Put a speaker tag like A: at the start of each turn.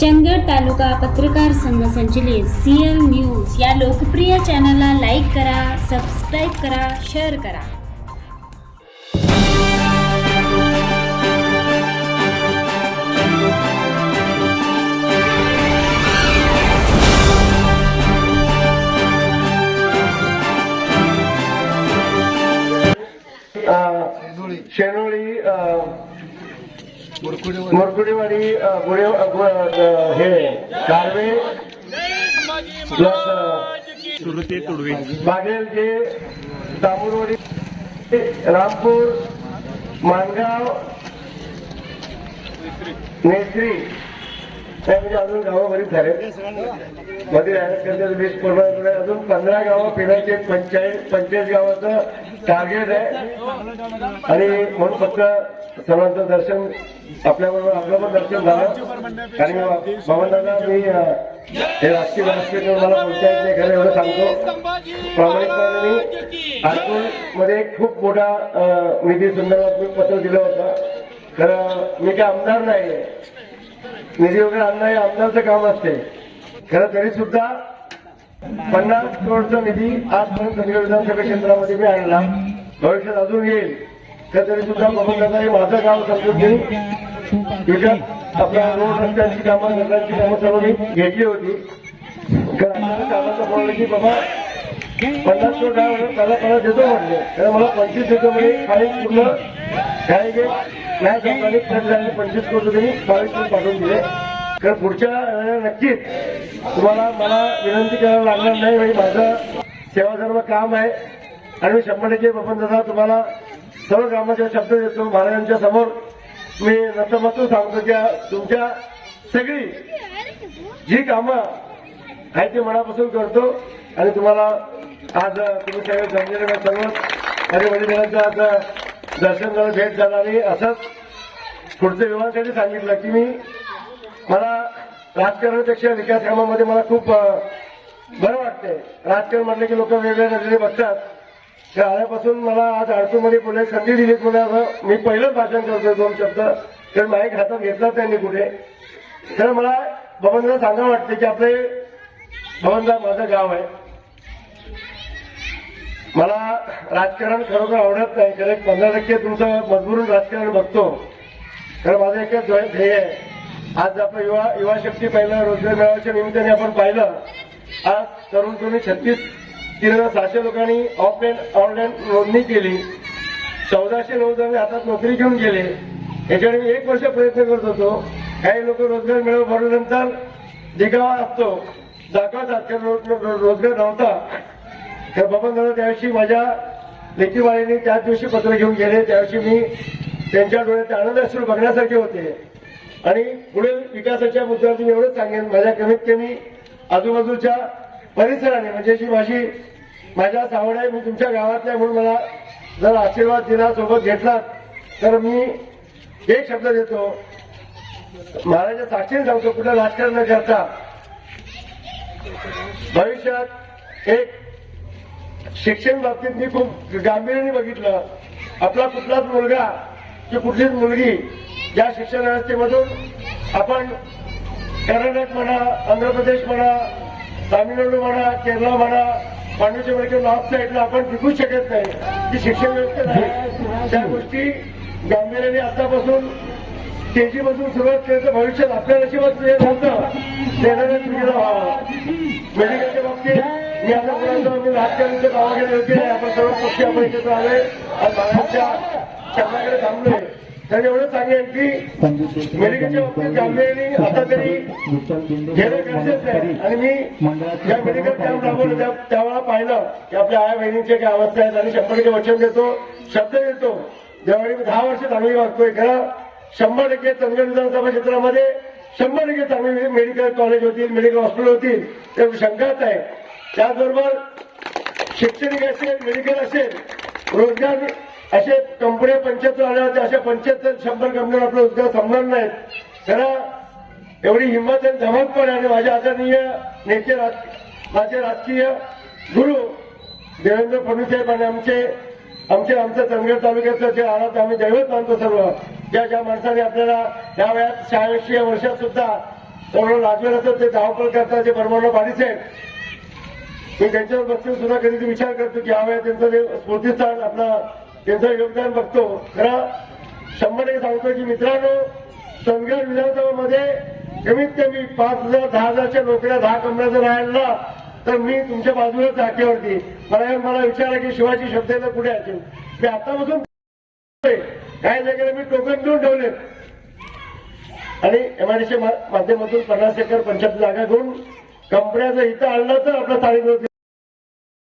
A: चंदगड तालुका पत्रकार संघ संचलित सीएल न्यूज या लोकप्रिय चॅनलला लाईक करा सबस्क्राईब करा शेअर करा.
B: शेनोळी मुरकुडेवाडी. गुळे हे कारवे
C: सुरते तुडवे.
B: बागेल जे दामुरवाडी रामपूर मानगाव नेसरी. त्यामुळे अजून गावं बरीच झाले मध्ये राहण्याकरता वीस पूर्ण अजून पंधरा गावं फिरायचे पंचायत पंचायत गावाचं टार्गेट आहे. आणि म्हणून फक्त सर्वांचं दर्शन आपल्याबरोबर आपलं पण दर्शन झालं. आणि भवनदादा मी हे राष्ट्रीय राष्ट्रीय मला बोलता येत नाही खरं एवढं सांगतो. प्रामाणिकपणे मी आरकोलमध्ये खूप मोठा निधी संदर्भात मी पत्र दिलं होतं. तर मी काय आमदार नाही निधी वगैरे आणणं हे आमदारचं काम असते. खरं तरी सुद्धा पन्नास करोडचा निधी आजपर्यंत चंदगड विधानसभा क्षेत्रामध्ये मी आणला. भविष्यात अजून येईल. तर तरी सुद्धा बबनदादा हे माझं गाव समजून घेईल विकास आपल्या रोड रस्त्यांची कामं नगरांची कामं सर्व मी घेतली होती. तर कामाचं बोललं की बाबा पन्नास करोड काय त्याला पन्नास देतो म्हटले तर मला पंचवीस देतो म्हणजे काही पूर्ण काय या नाही कंपनी पंचवीस कोटी तुम्ही बावीस कोटी पाठवून दिले. तर पुढच्या नक्कीच तुम्हाला मला विनंती करायला लागणार नाही. म्हणजे माझं सेवाधर्म काम आहे. आणि मी शंभर टक्के बपन दादा तुम्हाला सर्व कामाचे शब्द देतो. महाराजांच्या समोर मी नतमतून सांगतो की तुमच्या सगळी जी कामं आहे ती मनापासून करतो. आणि तुम्हाला आज तुम्ही सगळे समजले सर्व आणि वडिलांचं आज दर्शन झालं भेट झाला आणि असंच पुढच्या विभागासाठी सांगितलं की मी मला राजकारणापेक्षा विकास कामामध्ये मला खूप बरं वाटतंय. राजकारण म्हटलं की लोक वेगवेगळ्या नजरेने बघतात. त्या आल्यापासून मला आज अडचणमध्ये बोलायची संधी दिली मला असं मी पहिलंच भाषण करतोय दोन शब्द. तर माईक हातात घेतला त्यांनी कुठे तर मला बबनला सांगा वाटते की आपले बबनला माझं गाव आहे. मला राजकारण खरोखर आवडत नाही कारण एक पंधरा टक्के तुमचं मजबूरून राजकारण बघतो. तर माझं एकच ध्येय ध्येय आहे. आज आपण युवा युवा शक्ती पाहिलं रोजगार मेळाव्याच्या निमित्ताने आपण पाहिलं आज तरुण तरुणी छत्तीस तीन हजार सहाशे लोकांनी ऑफलाईन ऑनलाईन नोंदणी केली. चौदाशे नऊ जणांनी हातात नोकरी घेऊन गेले. याच्याकडे मी एक वर्ष प्रयत्न करत होतो. काही लोक रोजगार मिळव भरल्यानंतर दिगावा असतो. दाखवतात की रोजगार नव्हता. तर बबन दादा त्याविषयी माझ्या लेखीबाळीने त्याच दिवशी पत्र घेऊन गेले. त्याविषयी मी त्यांच्या डोळ्यात आनंद अश्रू बघण्यासारखे होते. आणि पुढील विकासाच्या मुद्द्यावरती मी एवढंच सांगेन. माझ्या कमीत कमी आजूबाजूच्या परिसराने म्हणजे जी माझी माझ्या सावड आहे मी तुमच्या गावातल्या म्हणून मला जर आशीर्वाद दिला सोबत घेतला तर मी एक शब्द देतो. महाराजा साक्षीने सांगतो कुठं राजकारण न करता. भविष्यात एक शिक्षण बाबतीत मी खूप गांभीर्याने बघितलं. आपला कुठलाच मुलगा किंवा कुठलीच मुलगी या शिक्षण व्यवस्थेमधून आपण कर्नाटक म्हणा आंध्र प्रदेश म्हणा तामिळनाडू म्हणा केरळ म्हणा पांडुचेरी किंवा नॉर्थ साईडला आपण टिकू शकत नाही. की शिक्षण व्यवस्थेत त्या गोष्टी गांभीर्याने आतापासून तेजीपासून सुरुवात केल्याचं तर भविष्यात आपल्या नशिबात जे होतं देणाऱ्या पिढीला व्हावं मेडिकलच्या बाबतीत मी आता मी राजकारणाच्या गावाकडे योग्य नाही आपण सर्व पक्षी आपण आले आणि महाराजच्या चरणाकडे थांबलोय. त्यांनी एवढं सांगेल की मेडिकलच्या बाबतीत गांभीर्याने आता तरी घेणं गरजेचं आहे. आणि मी ज्या मेडिकल कॅम्प राबवलं त्या त्यावेळेला पाहिलं की आपल्या आया बहिणींच्या काय अवस्था आहेत आणि शंभर टक्के वचन देतो शब्द देतो. ज्यावेळी मी दहा वर्ष चांगली वागतोय. खरं शंभर टक्के चंदगड विधानसभा क्षेत्रामध्ये शंभर टक्के चांगले मेडिकल कॉलेज होतील मेडिकल हॉस्पिटल होतील. ते शंकाच आहे. त्याचबरोबर शैक्षणिक असेल मेडिकल असेल रोजगार असे कंपन्या पंच्याहत्तर आल्या होत्या अशा पंच्याहत्तर शंभर कंपन्या आपला रोजगार संपणार नाहीत. खरं एवढी हिंमत आणि धमक पण आहे. आणि माझ्या आदरणीय नेते माझे राजकीय गुरु देवेंद्र फडणवीस साहेब आणि आमचे आमचे आमचं चंदगड तालुक्याचं जे आराध आम्ही दैवत मानतो सर्व. ज्या ज्या माणसाने आपल्याला या वयात शहाऐंशी या वर्षात सुद्धा तर लाजवेल असं ते धावपळ करतात ते परमानंद पाटील साहेब मी त्यांच्यावर बघतो सुद्धा कधी विचार करतो की हवं त्यांचं जे स्फूर्तीस्थान आपला त्यांचं योगदान बघतो. खरा शंभर एक सांगतो की मित्रांनो संघ विधानसभामध्ये कमीत कमी पाच हजार दहा हजारच्या नोकऱ्या दहा कमऱ्याचं जर राहिला तर मी तुमच्या बाजूला चाकीवरती मला मला विचारा की शिवाजी शब्दाला कुठे असेल मी आतापासून काय जागेला मी टोकन देऊन ठेवले. आणि एमआयडीच्या माध्यमातून पन्नास एकर पंचायत जागा घेऊन कंपन्या जर इथं आणलं तर आपलं स्थानिक